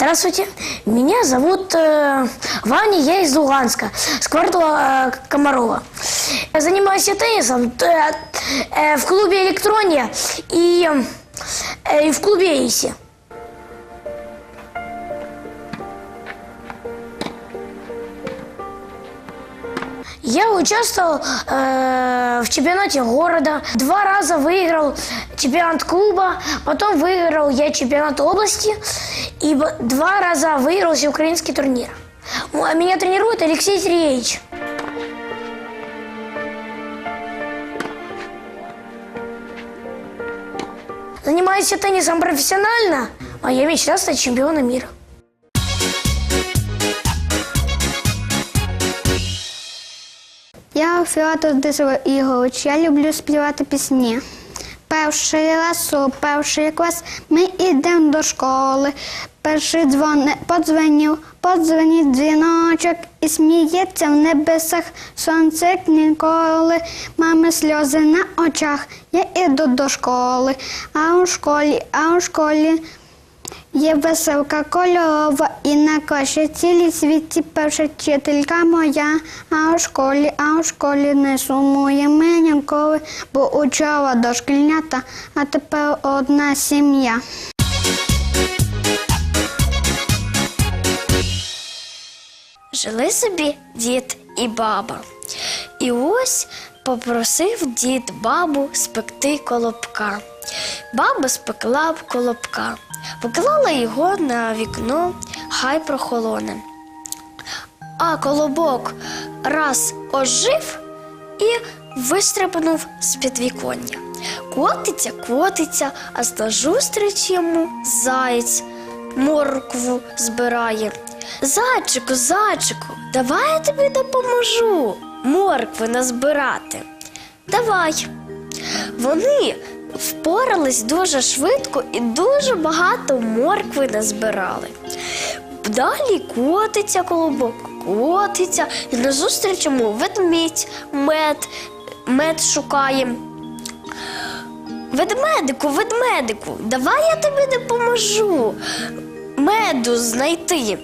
Здравствуйте, меня зовут э, Ваня, я из Луганска, с квартала э, Комарова. Я занимаюсь теннисом э, э, в клубе «Электрония» и, э, и в клубе «Иси». Я участвовал э, в чемпионате города, два раза выиграл чемпионат клуба, потом выиграл я чемпионат области и два раза выиграл всеукраинский турнир. А Меня тренирует Алексей Сергеевич. Занимаюсь я теннисом профессионально, а я мечта стать чемпионом мира. Я Філатов Дизело Ігорович, я люблю співати пісні. Перший раз у перший клас ми йдемо до школи. Перший дзвони подзвонив, подзвонить дзвіночок і сміється в небесах сонце ніколи. Мами сльози на очах, я іду до школи, а у школі, а у школі Є веселка кольорова і на класі цілій світі перша вчителька моя, а у школі, а у школі не сумує ми ніколи, бо учора дошкільнята, а тепер одна сім'я. Жили собі дід і баба. І ось попросив дід бабу спекти колобка. Баба спекла колобка, поклала його на вікно, хай прохолоне. А колобок раз ожив і вистрибнув з підвіконня. Котиться, котиться, а назустріч йому заєць моркву збирає. Зайчику, зайчику, давай я тобі допоможу моркви назбирати. Давай. Вони впорались дуже швидко і дуже багато моркви назбирали. Далі котиться колобок, котиться, і назустріч йому ведмідь, мед, мед шукає. Ведмедику, ведмедику, давай я тобі допоможу меду знайти.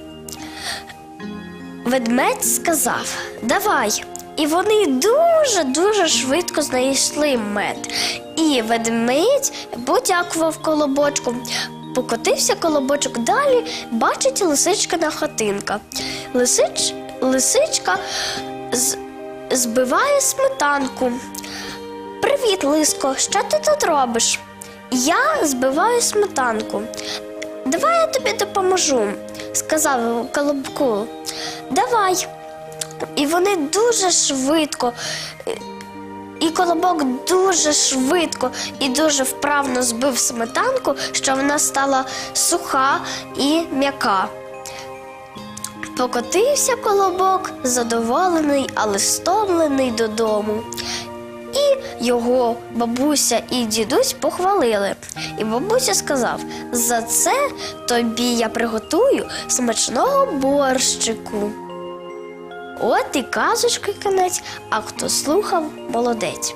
Ведмедь сказав: Давай. І вони дуже-дуже швидко знайшли мед. І ведмедь подякував колобочку. Покотився колобочок далі, бачить лисичкина хатинка. Лисич, лисичка з, збиває сметанку. Привіт, Лиско, що ти тут робиш? Я збиваю сметанку. Давай я тобі допоможу, сказав Колобку. Давай. І вони дуже швидко, і колобок дуже швидко і дуже вправно збив сметанку, що вона стала суха і м'яка. Покотився колобок, задоволений, але стомлений додому. І його бабуся і дідусь похвалили. І бабуся сказав: за це тобі я приготую смачного борщику. От і казочки кінець, а хто слухав, молодець.